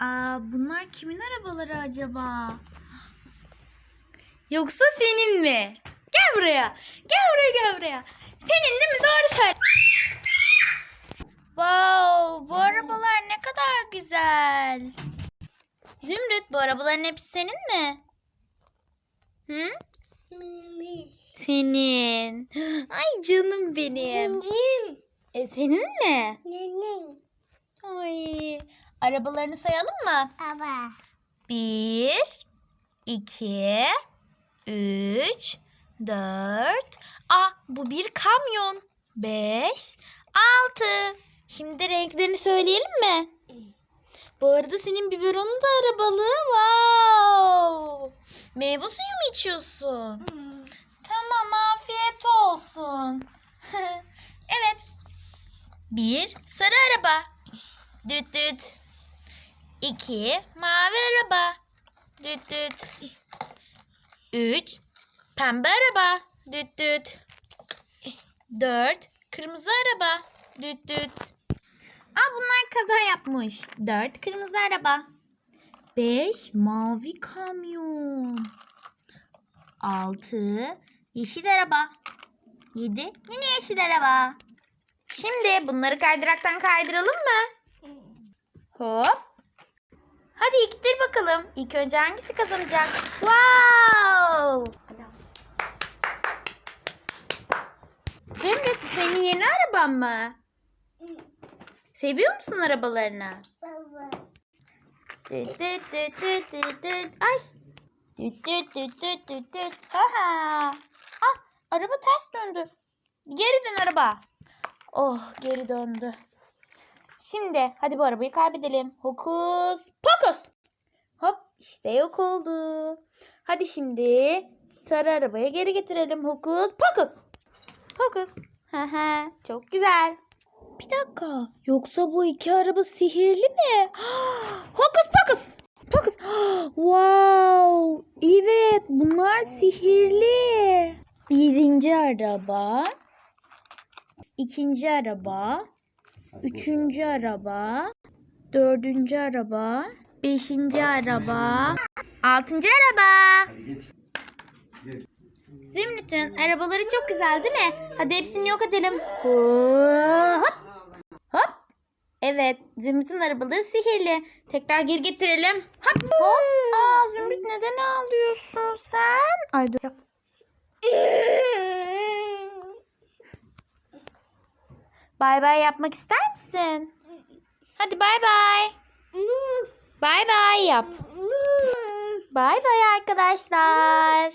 Aa, bunlar kimin arabaları acaba? Yoksa senin mi? Gel buraya. Gel buraya gel buraya. Senin değil mi? Doğru söyle. Wow, bu arabalar ne kadar güzel. Zümrüt, bu arabaların hepsi senin mi? Hı? Senin. Ay canım benim. Benim. E senin mi? Benim. Ay. Arabalarını sayalım mı? Baba. Bir, iki, üç, dört. Aa bu bir kamyon. Beş, altı. Şimdi renklerini söyleyelim mi? Bu arada senin biberonun da arabalı. Wow. Meyve suyu mu içiyorsun? Tamam afiyet olsun. evet. Bir sarı araba. Düt düt. İki mavi araba. Düt düt. Üç pembe araba. Düt düt. Dört kırmızı araba. Düt düt. Aa bunlar kaza yapmış. Dört kırmızı araba. Beş mavi kamyon. Altı yeşil araba. Yedi yine yeşil araba. Şimdi bunları kaydıraktan kaydıralım mı? Hop. Hadi iktir bakalım. İlk önce hangisi kazanacak? Wow! Zümrüt bu senin yeni araban mı? Seviyor musun arabalarını? Baba. Düt düt düt düt düt düt. Ay. Düt düt düt düt düt düt. Aha. Ah araba ters döndü. Geri dön araba. Oh geri döndü. Şimdi hadi bu arabayı kaybedelim. Hokus pokus. Hop işte yok oldu. Hadi şimdi sarı arabaya geri getirelim. Hokus pokus. Pokus. Haha çok güzel. Bir dakika. Yoksa bu iki araba sihirli mi? Hokus pokus. Pokus. Wow. Evet bunlar sihirli. Birinci araba. ikinci araba. Üçüncü araba. Dördüncü araba. Beşinci araba. Altıncı araba. Zümrüt'ün arabaları çok güzel değil mi? Hadi hepsini yok edelim. Hop. Hop. Evet. Zümrüt'ün arabaları sihirli. Tekrar geri getirelim. Hop. Hop. Aa Zümrüt neden ağlıyorsun sen? Ay dur yap. Bay bay yapmak ister misin? Hadi bay bay. Bay bay yap. Bay bay arkadaşlar.